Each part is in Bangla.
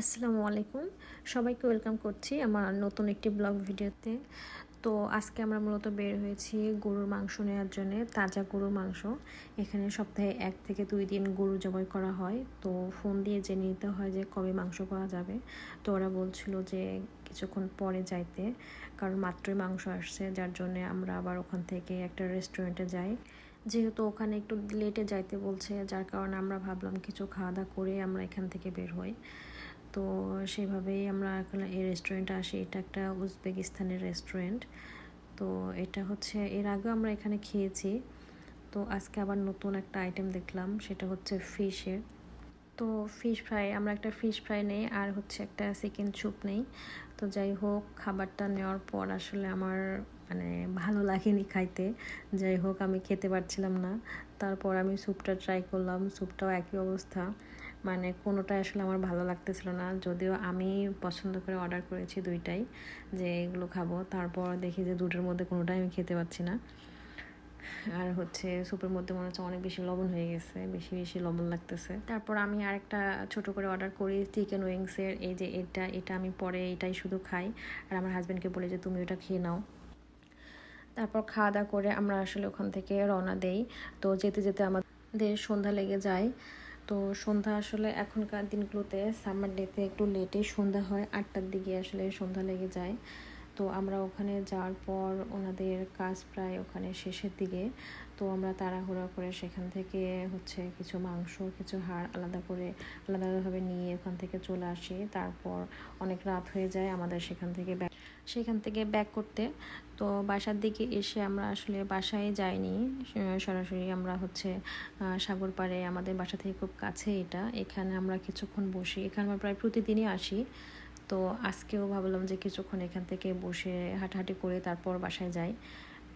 আসসালামু আলাইকুম। সবাইকে ওয়েলকাম করছি আমার নতুন একটি ব্লগ ভিডিওতে। তো আজকে আমরা মূলত বের হয়েছি গরুর মাংস নেওয়ার জন্য, তাজা গরুর মাংস। এখানে সপ্তাহে এক থেকে দুই দিন গরু জবাই করা হয়। তো ফোন দিয়ে জেনে নিতে হয় যে কবে মাংস পাওয়া যাবে। তো ওরা বলছিল যে কিছুক্ষণ পরে যাইতে, কারণ মাত্রই মাংস আসছে, যার জন্য আমরা আবার ওখান থেকে একটা রেস্টুরেন্টে যাই। যেহেতু ওখানে একটু লেটে যাইতে বলছে, যার কারণে আমরা ভাবলাম কিছু খাওয়া দাওয়া করে আমরা এখান থেকে বের হই। তো সেভাবেই আমরা এখন এই রেস্টুরেন্টে আসি। এটা একটা উজবেকিস্তানের রেস্টুরেন্ট তো এটা হচ্ছে, এর আগেও আমরা এখানে খেয়েছি। তো আজকে আবার নতুন একটা আইটেম দেখলাম, সেটা হচ্ছে ফিশের তো ফিশ ফ্রাই আমরা একটা ফিশ ফ্রাই নেই, আর হচ্ছে একটা চিকেন স্যুপ নেই। তো যাই হোক, খাবারটা নেওয়ার পর আসলে আমার মানে ভালো লাগেনি খাইতে। যাই হোক, আমি খেতে পারছিলাম না। তারপর আমি স্যুপটা ট্রাই করলাম স্যুপটাও একই অবস্থা। মানে কোনোটাই আসলে আমার ভালো লাগতেছিল না। যদিও আমি পছন্দ করে অর্ডার করেছি দুইটাই, যে এগুলো খাব। তারপর দেখি যে দুটোর মধ্যে কোনোটাই আমি খেতে পাচ্ছি না। আর হচ্ছে স্যুপের মধ্যে মনে হচ্ছে অনেক বেশি লবণ হয়ে গেছে, বেশি বেশি লবণ লাগতেছে। তারপর আমি আরেকটা ছোট করে অর্ডার করি চিকেন উইংসের এই যে এটা এটা আমি পরে এটাই শুধু খাই। আর আমার হাজব্যান্ডকে বলি যে, তুমি ওটা খেয়ে নাও। তারপর খাওয়া দাওয়া করে আমরা আসলে ওখান থেকে রওনা দেই। তো যেতে যেতে আমাদের সন্ধ্যা লেগে যায়। তো সন্ধ্যা আসলে এখনকার দিনগুলোতে সামার ডেতে একটু লেটে সন্ধ্যা হয়, আটটার দিকে আসলে সন্ধ্যা লেগে যায়। তো আমরা ওখানে যাওয়ার পর ওনাদের কাজ প্রায় ওখানে শেষের দিকে। তো আমরা তাড়াহুড়া করে সেখান থেকে হচ্ছে কিছু মাংস, কিছু হাড় আলাদা করে আলাদাভাবে নিয়ে ওখান থেকে চলে আসি। তারপর অনেক রাত হয়ে যায় আমাদের সেখান থেকে ব্যাক, সেখান থেকে ব্যাক করতে। তো বাসার দিকে এসে আমরা আসলে বাসায় যাইনি। সরাসরি আমরা হচ্ছে সাগর পাড়ে আমাদের বাসা থেকে খুব কাছে এটা। এখানে আমরা কিছুক্ষণ বসি। এখানে আমরা প্রায় প্রতিদিনই আসি। তো আজকেও ভাবলাম যে কিছুক্ষণ এখান থেকে বসে হাঁটাহাঁটি করে তারপর বাসায় যাই।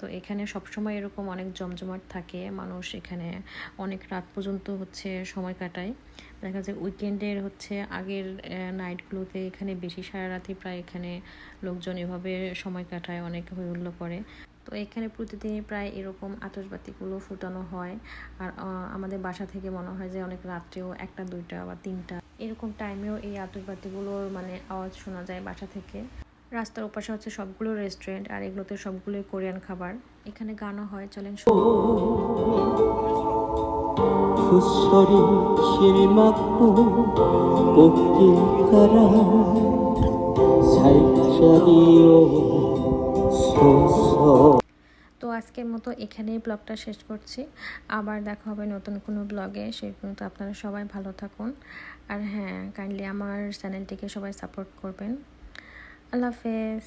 তো এখানে সবসময় এরকম অনেক জমজমাট থাকে, মানুষ এখানে অনেক রাত পর্যন্ত হচ্ছে সময় কাটায়। দেখা যায় উইকেন্ডের হচ্ছে আগের নাইটগুলোতে এখানে বেশি সারা রাতে প্রায় এখানে লোকজন এভাবে সময় কাটায়, অনেক হৈহুল্লো করে। তো এখানে প্রতিদিনই প্রায় এরকম আতসবাতিগুলো ফুটানো হয়। আর আমাদের বাসা থেকে মনে হয় যে অনেক রাত্রেও একটা, দুইটা বা তিনটা। এরকম টাইমেও এই আতসবাতিগুলোর মানে আওয়াজ শোনা যায় বাসা থেকে। রাস্তার ওপাশে হচ্ছে সবগুলো রেস্টুরেন্ট আর এগুলোতে সবগুলোই কোরিয়ান খাবার। এখানে গানও হয় চলেন তো আজকের মতো এখানেই ব্লগটা শেষ করছি। আবার দেখা হবে নতুন কোনো ব্লগে। সেই পর্যন্ত আপনারা সবাই ভালো থাকুন। আর হ্যাঁ কাইন্ডলি আমার চ্যানেলটিকে সবাই সাপোর্ট করবেন। আল্লাহ হাফেজ